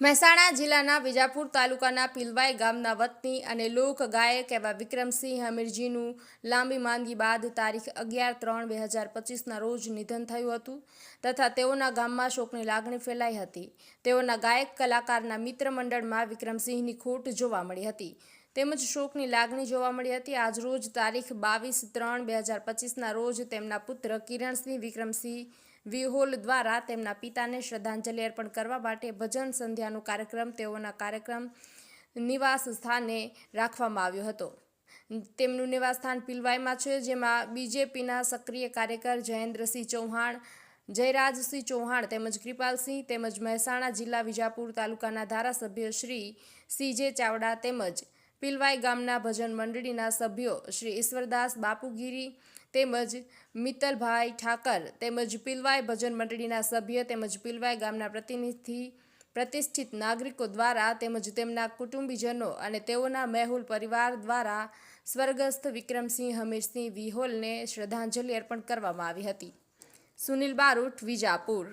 મહેસાણા જિલ્લાના વિજાપુર તાલુકાના પિલવાઈ ગામના વતની અને લોક ગાયક એવા વિક્રમસિંહ હમીરજીનું લાંબી માંદગી બાદ તારીખ અગિયાર ત્રણ બે હજાર પચીસના રોજ નિધન થયું હતું તથા તેઓના ગામમાં શોકની લાગણી ફેલાઈ હતી. તેઓના ગાયક કલાકારના મિત્ર મંડળમાં વિક્રમસિંહની ખોટ જોવા મળી હતી. તેમજ શોકની લાગણી જોવા મળી હતી. આજરોજ તારીખ બાવીસ ત્રણ બે હજાર પચીસના રોજ તેમના પુત્ર કિરણસિંહ વિક્રમસિંહ વિહોલ દ્વારા તેમના પિતાને શ્રદ્ધાંજલિ અર્પણ કરવા માટે ભજન સંધ્યાનો કાર્યક્રમ તેઓના કાર્યક્રમ નિવાસ સ્થાને રાખવામાં આવ્યો હતો. તેમનું નિવાસ સ્થાન પિલવાઈમાં છે, જેમાં બીજેપીના સક્રિય કાર્યકર જયેન્દ્રસિંહ ચૌહાણ, જયરાજસિંહ ચૌહાણ તેમજ કૃપાલસિંહ તેમજ મહેસાણા જિલ્લા વિજાપુર તાલુકાના ધારાસભ્ય શ્રી સીજે ચાવડા તેમજ પિલવાઈ ગામના ભજન મંડળીના સભ્યો શ્રી ઈશ્વરદાસ બાપુગીરી તેમજ મિત્તલભાઈ ઠાકર તેમજ પિલવાઈ ભજન મંડળીના સભ્ય તેમજ પિલવાઈ ગામના પ્રતિનિધિ પ્રતિષ્ઠિત નાગરિકો દ્વારા તેમજ તેમના કુટુંબીજનો અને તેઓના મેહુલ પરિવાર દ્વારા સ્વર્ગસ્થ વિક્રમસિંહ હમેશસિંહ વિહોલને શ્રદ્ધાંજલિ અર્પણ કરવામાં આવી હતી. સુનિલ બારોટ, વિજાપુર.